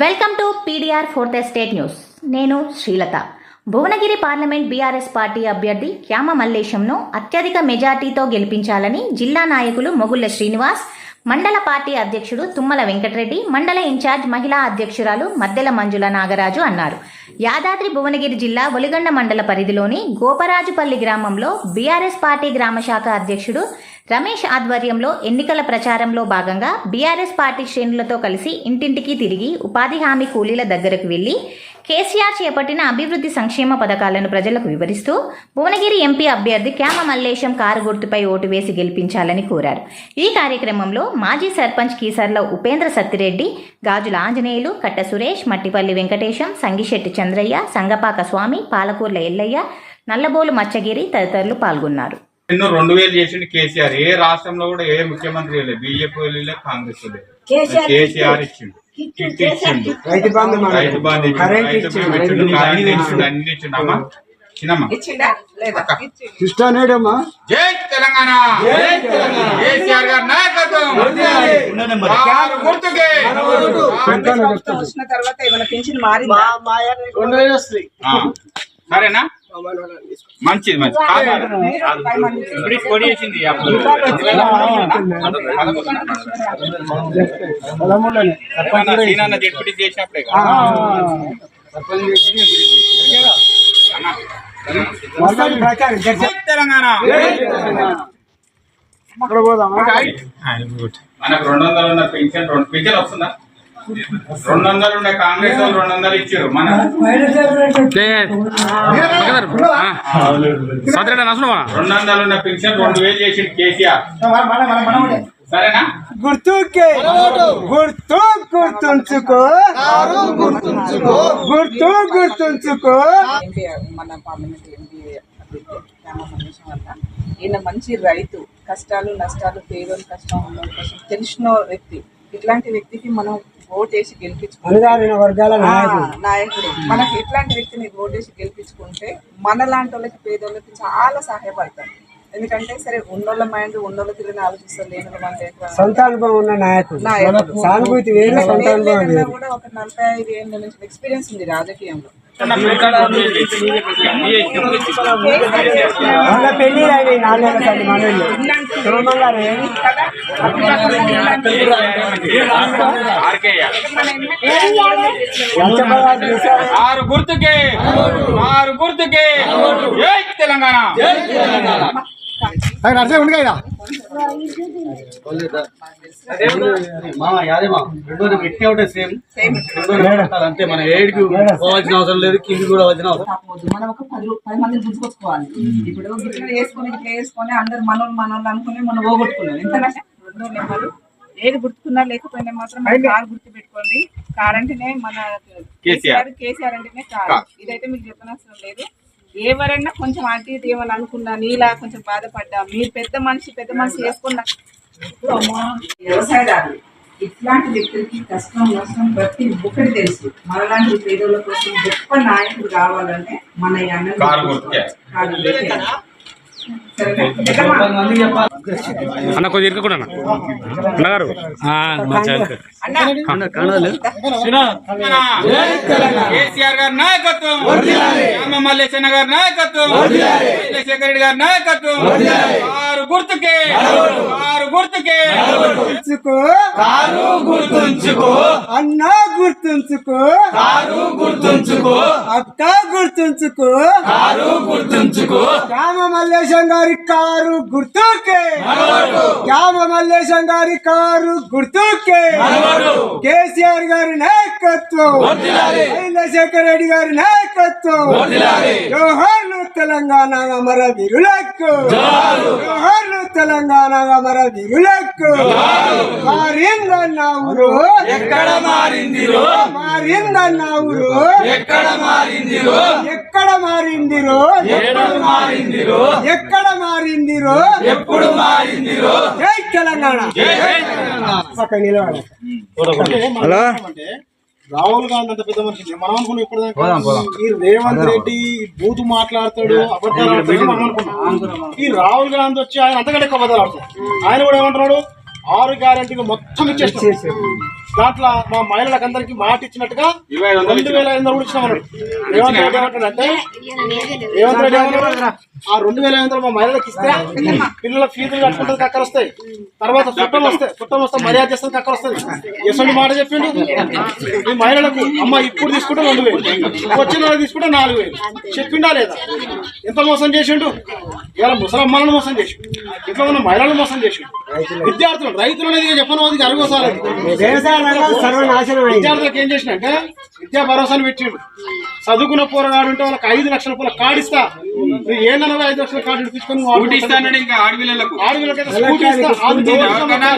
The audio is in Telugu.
Welcome to PDR fourth estate news. నేను Srilatha. Bhuvanagiri parliament BRS party అభ్యర్థి క్యామ మల్లేశంను అత్యధిక మెజార్టీతో గెలిపించాలని జిల్లా నాయకులు మొగుళ్ళ శ్రీనివాస్ మండల పార్టీ అధ్యక్షుడు తుమ్మల వెంకటరెడ్డి మండల ఇన్ఛార్జ్ మహిళా అధ్యక్షురాలు మద్దెల మంజుల నాగరాజు అన్నారు. యాదాద్రి భువనగిరి జిల్లా ఒలిగండ మండల పరిధిలోని గోపరాజుపల్లి గ్రామంలో బీఆర్ఎస్ పార్టీ గ్రామ శాఖ అధ్యక్షుడు రమేష్ ఆధ్వర్యంలో ఎన్నికల ప్రచారంలో భాగంగా బీఆర్ఎస్ పార్టీ శ్రేణులతో కలిసి ఇంటింటికి తిరిగి ఉపాధి హామీ కూలీల దగ్గరకు వెళ్ళి కేసీఆర్ చేపట్టిన అభివృద్ధి సంక్షేమ పథకాలను ప్రజలకు వివరిస్తూ భువనగిరి ఎంపీ అభ్యర్థి క్యామ మల్లేశం కారు గుర్తుపై ఓటు వేసి గెలిపించాలని కోరారు. ఈ కార్యక్రమంలో మాజీ సర్పంచ్ కీసర్ల ఉపేంద్ర సత్తిరెడ్డి గాజుల ఆంజనేయులు కట్ట సురేష్ మట్టిపల్లి వెంకటేశం సంగిశెట్టి చంద్రయ్య సంగపాక స్వామి పాలకూర్ల ఎల్లయ్య నల్లబోలు మచ్చగిరి తదితరులు పాల్గొన్నారు. ఎన్నో రెండు వేలు చేసిండు కేసీఆర్. ఏ రాష్ట్రంలో కూడా ఏ ముఖ్యమంత్రి లేదు. బీజేపీ లేదు కాంగ్రెస్ లేదు కేసీఆర్ ఇచ్చిండు. రైతు బంధు రైతు కరెంట్ ఇచ్చిండు, ఇచ్చిండు. అన్ని జై తెలంగాణ. కేసీఆర్ గారి నాయకత్వం. వారు గుర్తుకే. కాంగ్రెస్ ప్రభుత్వం వచ్చిన తర్వాత ఏమైనా పెన్షన్ మారిందా సరేనా? మంచిది మంచిది. ఇప్పుడు పొడి డిప్యూటీ చేసినప్పుడే తెలంగాణ. మనకు రెండు వందలు ఉన్న పెన్షన్ రెండు పెన్షన్ వస్తుందా? రెండు వందలు ఉండే కాంగ్రెస్ వాళ్ళు రెండు వందలు ఇచ్చారు. మన రెండు వందలు ఉన్న పెన్షన్ రెండు వేలు చేసిండు కేసీఆర్. సరేనా? గుర్తుకే గుర్తు గుర్తుంచుకో గుర్తు గుర్తుంచుకో. మన ఈయన మంచి రైతు కష్టాలు నష్టాలు పేదోని కష్టం ఉన్నోని కష్టం తెలిసిన వ్యక్తి. ఇట్లాంటి వ్యక్తికి మనం ఓటేసి గెలిపించుకుంటే వర్గాల నాయకుడు. మనకి ఇట్లాంటి వ్యక్తిని ఓటేసి గెలిపించుకుంటే మన లాంటి వాళ్ళకి పేదోళ్ళకి చాలా సహాయపడతారు ఎందుకంటే సరే ఉన్నోళ్ళ మైండ్ ఉన్నోళ్ళ తిరిగి ఆలోచిస్తారు లేని. సొంత అనుభవం ఉన్న నాయకుడు. సానుభూతి వేరు సొంత అనుభవం కూడా ఒక నలభై ఐదు ఏళ్ళ నుంచి ఎక్స్పీరియన్స్ ఉంది రాజకీయంలో. వాళ్ళ పెళ్ళి అయినాయి మనోళ్ళు ఆరు గుర్తుకే ఆరు గుర్తుకే. తెలంగాణ. అర్థం ఉంది కదా. మామ యాదే మా రెండు పెట్టి ఒకటే సేమ్. అంతే. మన ఏడికి పోవాల్సిన అవసరం లేదు కింది కూడా వచ్చిన అవసరం. కాకపోదు మనం ఒక పది రూ- పది మందిని గుర్తుకొచ్చుకోవాలి. ఇప్పుడు ఇట్లా వేసుకొని ఇట్లా వేసుకొని అందరు మనోళ్ళు మనోళ్ళు అనుకుని మనం పోగొట్టుకున్నాం. ఎంత నష్టం? రెండు నెంబర్లు ఏది గుర్తుకున్నా లేకపోయినా మాత్రం కారు గుర్తు పెట్టుకోండి కార్ అంటేనే మన కేసీఆర్. కేసీఆర్ అంటేనే కారు. ఇదైతే మీకు చెప్పనవసరం లేదు. ఎవరైనా కొంచెం అటు ఇటు ఏమని అనుకున్నా నీలా కొంచెం బాధపడ్డా మీరు పెద్ద మనిషి పెద్ద మనిషి అమ్మా, వ్యవసాయదారులు. ఇట్లాంటి వ్యక్తులకి కష్టం నష్టం ప్రతి ఒక్కటి తెలుసు. మనలాంటి పేదోళ్ళ కోసం గొప్ప నాయకుడు కావాలంటే మన అన్న కొద్దిగా ఇరుక్కున్నా అన్నగారు. కేసీఆర్ గారి నాయకత్వం. రామ మల్లేశన్న గారి నాయకత్వం. చంద్రశేఖర్ రెడ్డి గారి నాయకత్వం. గుర్తుకే. ఆరు గుర్తుకే. గుర్తుంచుకో. కారు గుర్తుంచుకో. అన్న గుర్తుంచుకో. కారు గుర్తుంచుకో. అక్క గుర్తుంచుకో. కారు గుర్తుంచుకో. రామ మల్లేశం గారి కారు గుర్తుకే. రామ మల్లేశం గారి కారు గుర్తుకే. కేసీఆర్ గారి నాయకత్వం. చంద్రశేఖర్ రెడ్డి గారి నాయకత్వం. జోహార్లు తెలంగాణ అమర వీరులకు. జోహార్లు తెలంగాణ అమర వీరులకు. మారిందన్న ఊరు. ఎక్కడ మారిందిరో? మారిందన్న ఊరు. ఎక్కడ మారిందిరో? ఎక్కడ మారిందిరో? ఎక్కడ మారిందిరో? ఎక్కడ మారిందిరో? ఎప్పుడు మారిందిరో? జై తెలంగాణ. హలో. రాహుల్ గాంధీ అంత పెద్ద మనిషి మనం అనుకున్నాం ఇప్పుడు ఈ రేవంత్ రెడ్డి బూతు మాట్లాడతాడు అబద్ధాలు ఆడతాడు మనం అనుకున్నాం. ఈ రాహుల్ గాంధీ వచ్చి ఆయన అంతకంటే ఎక్కువ అబద్ధాలు ఆడతాడు. ఆయన కూడా ఏమంటున్నాడు? ఆరు గ్యారంటీగా మొత్తం ఇచ్చేస్తాడు. దాంట్లో మా మహిళలకు అందరికి మాట ఇచ్చినట్టుగా రెండు వేల ఐదు వందలు కూడా ఇచ్చినాం అన్నాడు రేవంత్ రెడ్డి ఏమంటాడంటే రేవంత్ రెడ్డి ఏమన్నాడు? ఆ రెండు వేల ఐదు వందలు మా మహిళలకు ఇస్తే పిల్లల ఫీజులు కట్టుకుంటుంది అక్కడ వస్తాయి. తర్వాత చుట్టం వస్తాయి చుట్టం వస్తే మర్యాద చేస్తుంది అక్కడ వస్తుంది ఎటువంటి మాట చెప్పిండు? ఈ మహిళలకు అమ్మ ఇప్పుడు తీసుకుంటే రెండు వేలు వచ్చిన తీసుకుంటే నాలుగు వేలు. చెప్పిండా లేదా? ఎంత మోసం చేసిండు? ఇవాళ ముసలమ్మలను మోసం చేసిండు. ఇంట్లో ఉన్న మహిళలను మోసం చేసిండు. విద్యార్థులు రైతులు అనేది చెప్పను అది అరగోసాలి విద్యార్థులకు ఏం చేసినంటే విద్యా భరోసాను పెట్టిండు చదువుకున్న పోరగాడు ఉంటే వాళ్ళకి ఐదు లక్షల పూల కార్డు ఇస్తా. నువ్వు ఏంటనగా ఐదు లక్షల కార్డు ఇంకా ఆడపిల్లలకు. ఆడపిల్లకైతే స్కూటీ ఇస్తా. అది ఎవరికైనా